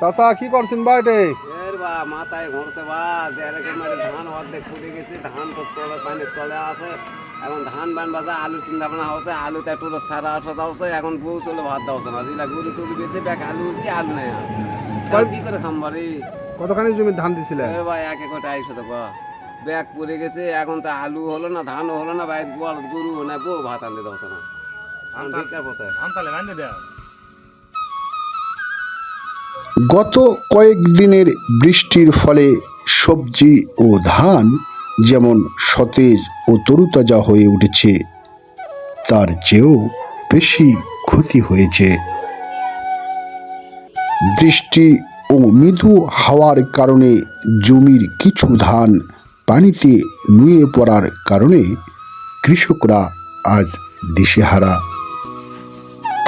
চাচা কি করছেন বা এটে মাথায় বা ধান অর্ধেক ফুটে গেছে ধান তো তলে পানির তলে আছে। এখন ধান বান বাজা আলু চিন্তা ভাবনা হচ্ছে আলুতে একটু সারা আসা দাওছে এখন বউ চলে ভাত দাওছে না। দিলা গরু টুরু গেছে ব্যাগ আলু কি আলু নেই কি করে খামবারি কতখানি জমি ধান দিছিলেন এ ভাই এক এক আইসো তো বা। ব্যাগ পড়ে গেছে এখন তো আলু হলো না ধানও হলো না ভাই গোয়াল গরু না বউ ভাত আনতে দাওছে না। পথে। গত কয়েকদিনের বৃষ্টির ফলে সবজি ও ধান যেমন সতেজ ও তরুতাজা হয়ে উঠেছে, তার চেয়েও বেশি ক্ষতি হয়েছে। বৃষ্টি ও মৃদু হাওয়ার কারণে জমির কিছু ধান পানিতে নুয়ে পড়ার কারণে কৃষকরা আজ দিশেহারা।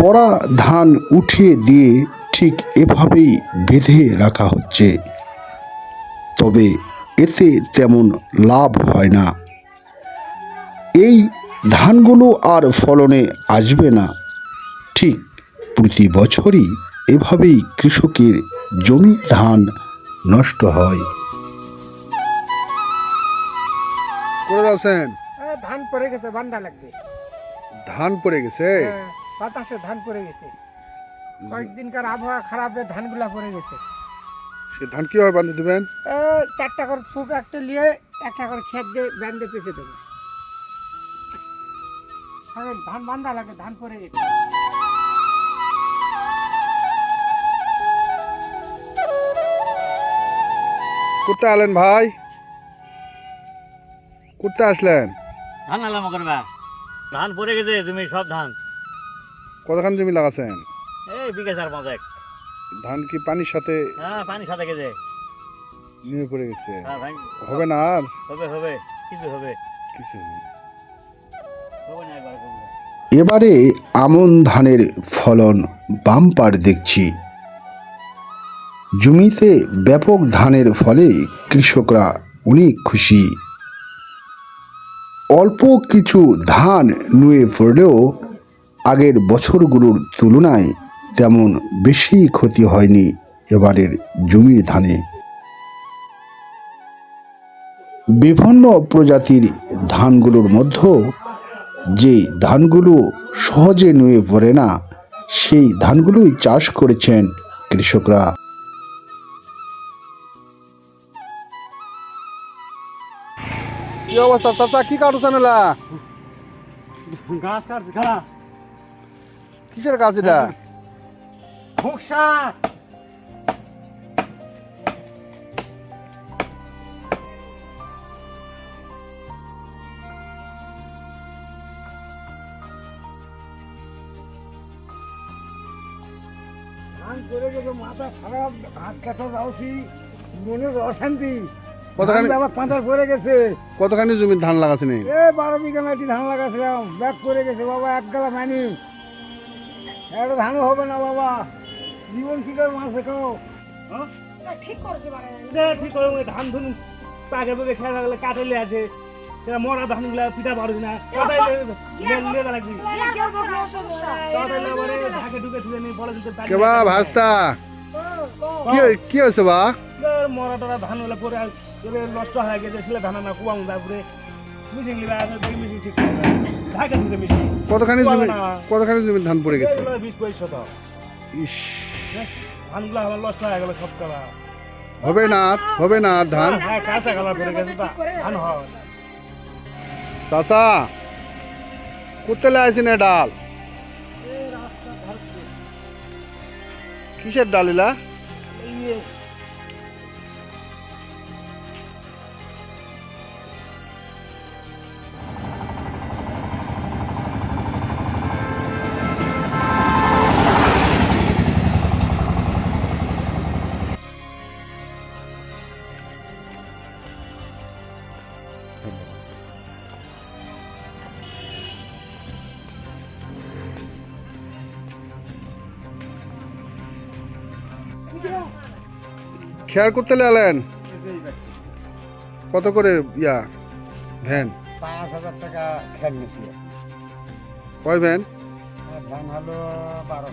পরা ধান উঠিয়ে দিয়ে ঠিক এভাবেই বেঁধে রাখা হচ্ছে। তবে এতে তেমন লাভ হয় না। এই ধানগুলো আর ফলনে আসবে না। ঠিক প্রতি বছরই এভাবেই কৃষকের জমি ধান নষ্ট হয়। করে ধান পড়ে গেছে বান্দা লাগবে। ধান পড়ে গেছে? হ্যাঁ, বাতাসে ধান পড়ে গেছে। কয়েকদিনকার আবহাওয়া খারাপ খারাপে ধানগুলা পড়ে গেছে। সে ধান কীভাবে বাঁধে দেবেন? এ, চারটা করে ফুক একটা নিয়ে একটা করে খেত দিয়ে ব্যান্ডে পেঁচে দেবে। ধান বান্ধা লাগে ধান পড়ে গেছে। করতে আলেন ভাই। করতে আসলেন? ধান আলাম করবা ধান পড়ে গেছে জমি সব ধান। কতখানি জমি লাগাছেন? এই বিঘা চার পাঁচ এক ধান কি পানির সাথে হ্যাঁ পানি সাথে গেছে। নিয়ে পড়ে গেছে? হ্যাঁ ভাই। হবে না আর? হবে হবে। কিছু হবে। কিছু। হবে না। একবার এবারে আমন ধানের ফলন বাম্পার দেখছি। জমিতে ব্যাপক ধানের ফলে কৃষকরা অনেক খুশি। অল্প কিছু ধান নুয়ে পড়লেও আগের বছরগুলোর তুলনায় তেমন বেশি ক্ষতি হয়নি এবারের জমির ধানে। বিভিন্ন প্রজাতির ধানগুলোর মধ্যেও যে ধানগুলো সহজে নুয়ে পড়ে না সেই ধানগুলোই চাষ করেছেন কৃষকরা। কি অবস্থা চাচা? কি কাটছেন গাছ কাটছে গাছ। কিসের গাছ এটা? ভুকসা ধান পড়ে গেছে মাথা খারাপ হাত কাটা যাওছি মনের অশান্তি। কতখানি আবার পাঁচার পড়ে গেছে। কতখানি জমি ধান লাগাছেন? এ বারো বিঘা মাটি ধান লাগাছিলাম ব্যাগ করে গেছে বাবা এক গালা মানি। একটা ধানও হবে না বাবা। জীবন কি করে মাসে খাও ঠিক করে ওই ধান ধুন পাকে পাকে সেরা গেলে কাটেলে আছে। সেটা মরা ধানগুলা পিঠা পারবি না। কাটাইলে লেদা লাগবি। কাটাইলে আবার এই ঢাকে ঢুকে ঠুকে নিয়ে বলে দিতে কে বা ভাস্তা? কি কি হয়েছে বা? মরা টরা ধানগুলা পরে নষ্ট হয়ে গেছে সেটা ধান না কুয়াম তারপরে কতখানি জমি কতখানি জমি ধান পড়ে গেছে? বিশ পঁচিশ শত ইস। ধানগুলো আমার লস হয়ে গেল সব করা হবে না হবে না ধান? হ্যাঁ কাঁচা গেছে ধান হয়। লাগাইছেন এ ডাল? কিসের ডাল খেয়ার করতে লাগালেন কত করে ইয়া ভ্যান? পাঁচ হাজার টাকা খেল নিয়েছিল কয় ভ্যান? ধান হলো বারো